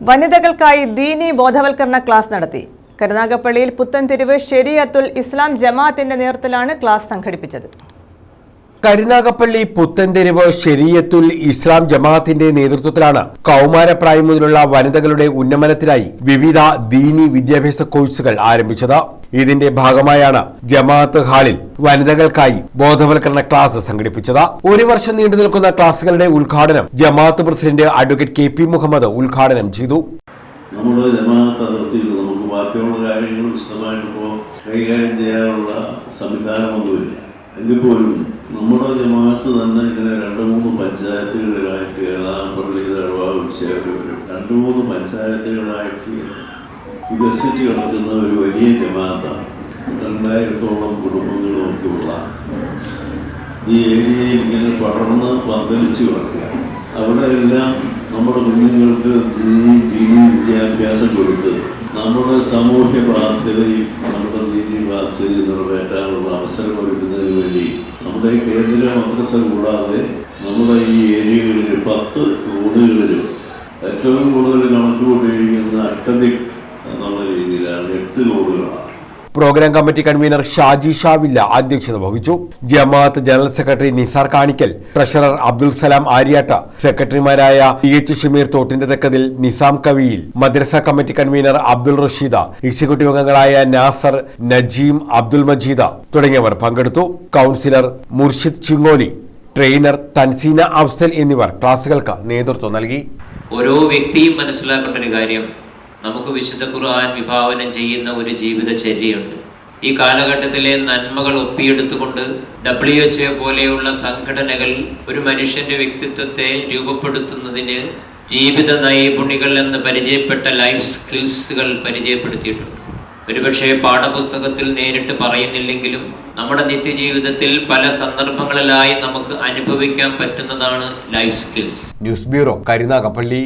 വനിതകൾക്കായി ദീനി ബോധവൽക്കരണ ക്ലാസ് നടത്തി. കരുനാഗപ്പള്ളിയിൽ പുത്തൻതെരുവ് ഷെരിയത്തുൽ ഇസ്ലാം ജമാഅത്തിന്റെ നേതൃത്വത്തിലാണ് ക്ലാസ് സംഘടിപ്പിച്ചത്. കരുനാഗപ്പള്ളി പുത്തൻതെരുവ് ഷെരിയത്തുൽ ഇസ്ലാം ജമാഅത്തിന്റെ നേതൃത്വത്തിലാണ് കൗമാരപ്രായം മുതലുള്ള വനിതകളുടെ ഉന്നമനത്തിനായി വിവിധ ദീനി വിദ്യാഭ്യാസ കോഴ്സുകൾ ആരംഭിച്ചത്. ഇതിന്റെ ഭാഗമായാണ് ജമാഅത്ത് ഹാളിൽ വനിതകൾക്കായി ബോധവൽക്കരണ ക്ലാസ് സംഘടിപ്പിച്ചത്. ഒരു വർഷം നീണ്ടു നിൽക്കുന്ന ക്ലാസുകളുടെ ഉദ്ഘാടനം ജമാഅത്ത് president advocate K P Muhammad ഉദ്ഘാടനം ചെയ്തു. നമ്മുടെ ജമാഅത്ത് അതിർത്തിയിൽ നമുക്ക് കാര്യങ്ങൾ വിശദമായിട്ട് ഇപ്പോൾ കൈകാര്യം ചെയ്യാനുള്ള സംവിധാനമൊന്നുമില്ല. എങ്കിൽ പോലും നമ്മുടെ ജമാഅത്ത് തന്നെ ഇങ്ങനെ രണ്ട് മൂന്ന് പഞ്ചായത്തുകളിലായിട്ട് ഏതാപ്പള്ളി തഴവാവ് വരും. രണ്ട് മൂന്ന് പഞ്ചായത്തുകളായിട്ട് വികസിച്ച് കിടക്കുന്ന ഒരു വലിയ ജമാഅത്താണ്. രണ്ടായിരത്തോളം കുടുംബങ്ങളൊക്കെ ഉള്ള ഈ ഏരിയയിൽ ഇങ്ങനെ പടർന്ന് പന്തലിച്ചു കിടക്കുക. അവിടെ എല്ലാം നമ്മുടെ കുഞ്ഞുങ്ങൾക്ക് ദീനി ദീനി വിദ്യാഭ്യാസം കൊടുത്ത് നമ്മുടെ സാമൂഹ്യ ബാധ്യതയും നമ്മുടെ നീതി ബാധ്യതയും നിറവേറ്റാനുള്ള അവസരം ഒരുക്കുന്നതിന് വേണ്ടി നമ്മുടെ ഈ കേന്ദ്ര മദ്രസ കൂടാതെ നമ്മുടെ ഈ ഏരിയകളിൽ പത്ത് റോഡുകളിലും ഏറ്റവും കൂടുതൽ കണക്ക് കൂട്ടിയിരിക്കുന്ന programme committee convener Shaji Shavilla അധ്യക്ഷത വഹിച്ചു. ജമാഅത്ത് ജനറൽ സെക്രട്ടറി നിസാർ കാണിക്കൽ ട്രഷറർ അബ്ദുൽ സലാം ആര്യാട്ട സെക്രട്ടറിമാരായ പി എച്ച് ഷമീർ തോട്ടിന്റെ തെക്കതിൽ നിസാം കവിയിൽ മദ്രസ committee convener Abdul Rasheeda executive അംഗങ്ങളായ നാസർ നജീം അബ്ദുൽ മജീദ തുടങ്ങിയവർ പങ്കെടുത്തു. കൗൺസിലർ മുർഷിദ് ചിങ്ങോലി ട്രെയിനർ തൻസീന അഫ്സൽ എന്നിവർ ക്ലാസുകൾക്ക് നേതൃത്വം നൽകി. ഓരോ വ്യക്തിയും മനസ്സിലാക്കേണ്ട ഒരു കാര്യം നമുക്ക് വിശുദ്ധ ഖുർആൻ വിഭാവനം ചെയ്യുന്ന ഒരു ജീവിതചര്യയുണ്ട്. ഈ കാലഘട്ടത്തിലെ നന്മകൾ ഒപ്പിയെടുത്തുകൊണ്ട് ഡബ്ല്യു എച്ച് എ പോലെയുള്ള സംഘടനകൾ ഒരു മനുഷ്യന്റെ വ്യക്തിത്വത്തെ രൂപപ്പെടുത്തുന്നതിന് ജീവിത നൈപുണികൾ എന്ന് പരിചയപ്പെട്ട ലൈഫ് സ്കിൽസുകൾ പരിചയപ്പെടുത്തിയിട്ടുണ്ട്. ഒരുപക്ഷെ പാഠപുസ്തകത്തിൽ നേരിട്ട് പറയുന്നില്ലെങ്കിലും നമ്മുടെ നിത്യജീവിതത്തിൽ പല സന്ദർഭങ്ങളിലായി നമുക്ക് അനുഭവിക്കാൻ പറ്റുന്നതാണ് life skills news bureau Karunagappally.